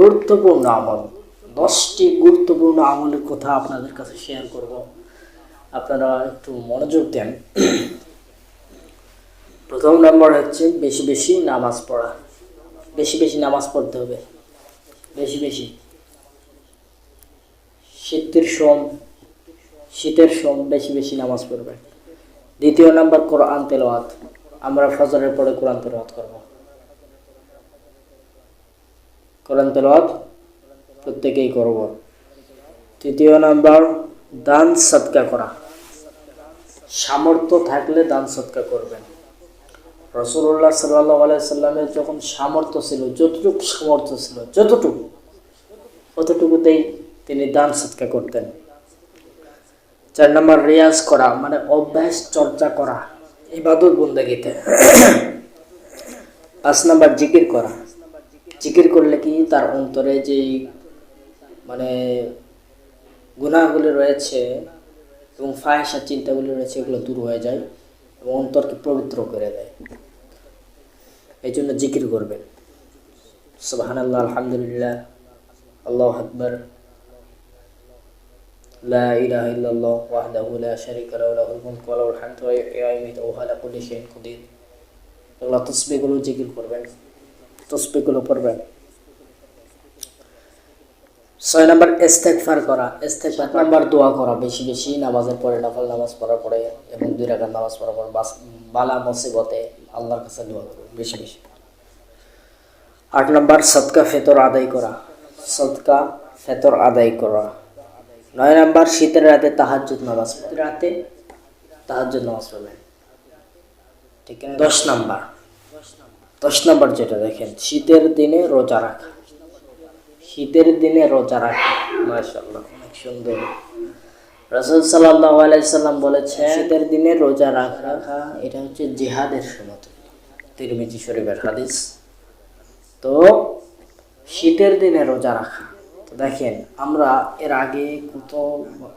গুরুত্বপূর্ণ আমল। দশটি গুরুত্বপূর্ণ আমলের কথা আপনাদের কাছে শেয়ার করব। আপনারা একটু মনোযোগ দেন। প্রথম নম্বর হচ্ছে বেশি বেশি নামাজ পড়া। বেশি বেশি নামাজ পড়তে হবে। বেশি বেশি। শীতের সোম শীতের সোম বেশি বেশি নামাজ পড়বেন। দ্বিতীয় নাম্বার, কোরআন তেলাওয়াত। আমরা ফজরের পরে কোরআন তেলাওয়াত করব। কোরআন তেলাওয়াত প্রত্যেকেই করব। তৃতীয় নাম্বার, দান সৎকা করা। সামর্থ্য থাকলে দান সৎকা করবেন। রসুল্লাহ সাল্লাহ আলাইসাল্লামের যখন সামর্থ্য ছিল, যতটুকু সামর্থ্য ছিল, যতটুকু অতটুকুতেই তিনি দান সৎকা করতেন। চার নম্বর, রিয়াজ করা মানে অভ্যাস চর্চা করা, ইবাদত বন্দাগিতে। পাঁচ নম্বর, জিকির করা। জিকির করলে কি তার অন্তরে যেই মানে গুণাগুলি রয়েছে এবং ফাহেসা চিন্তাগুলি রয়েছে, এগুলো দূর হয়ে যায় এবং অন্তরকে পবিত্র করে দেয়। এই জন্য জিকির করবেন। সুবাহান আল্লাহ আলহামদুলিল্লাহ, আল্লাহ আকবর। لا إله إلا الله وحده لا شريك له له الملك وله الحمد وهو على كل شيء قدير এগুলো তসবিগুলো জিকির করবেন। তসবিগুলো পড়বেন। ছয় নাম্বার, ইস্তেগফার করা। ইস্তেগফার নাম্বার দোয়া করা। বেশি বেশি নামাজের পরে নফল নামাজ পড়ার পরে এবং দুই রাকাত নামাজ পড়ার পর বালা মুসিবতে আল্লাহর কাছে দোয়া করবেন বেশি বেশি। আট নাম্বার, সদকা ফেতর আদায় করা। সদকা ফেতর আদায় করা। নয় নাম্বার, শীতের রাতে তাহাজ্জুদ নামাজ। রাতে তাহাজ্জুদ নামাজ পড়বেন। ঠিক আছে দশ নাম্বার। দশ নম্বর যেটা দেখেন, শীতের দিনে রোজা রাখা। শীতের দিনে রোজা রাখা, মাশাআল্লাহ, অনেক সুন্দর। রাসূল সাল্লাল্লাহু আলাইহি সাল্লাম বলেছেন, শীতের দিনে রোজা রাখা রাখা এটা হচ্ছে জিহাদের সমতুল্য। তিরমিজি শরীফের হাদিস। তো, শীতের দিনে রোজা রাখা। তো দেখেন, আমরা এর আগে কত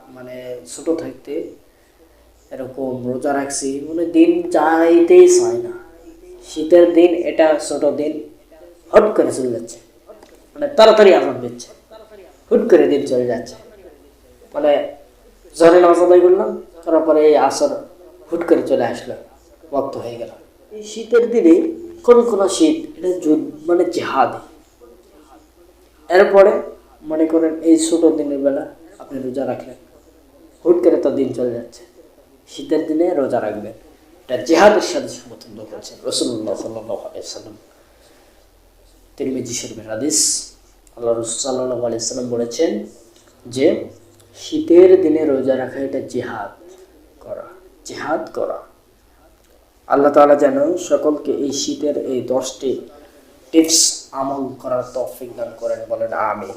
মানে ছোট থাকতে এরকম রোজা রাখছি মানে দিন যাইতেই চায় না। শীতের দিন, এটা ছোট দিন, হট করে চলে যাচ্ছে। মানে তাড়াতাড়ি আজাদ দিচ্ছে। হুট করে দিন চলে যাচ্ছে। মানে জরে নামাজ আদায় করলাম তারপরে এই আসর হুট করে চলে আসলো বক্ত হয়ে গেল। এই শীতের দিনে কোন কোন শীত, এটা যুদ্ধ মানে জেহাদ। এরপরে মনে করেন এই ছোট দিনের বেলা আপনি রোজা রাখলেন। হুট করে তো দিন চলে যাচ্ছে। শীতের দিনে রোজা রাখবেন। এটা জেহাদের সাথে সমতুল্য করেছেন রসুল্লাহ সাল্লাম। তিরমিজি শরীফের হাদিস, আল্লাহ রসুল সাল্লাহ আলাইসাল্লাম বলেছেন যে, শীতের দিনে রোজা রাখা এটা জেহাদ করা জেহাদ করা। আল্লাহ তাআলা যেন সকলকে এই শীতের এই দশটি টিপস আমল করার তৌফিক দান করেন বলেন আমি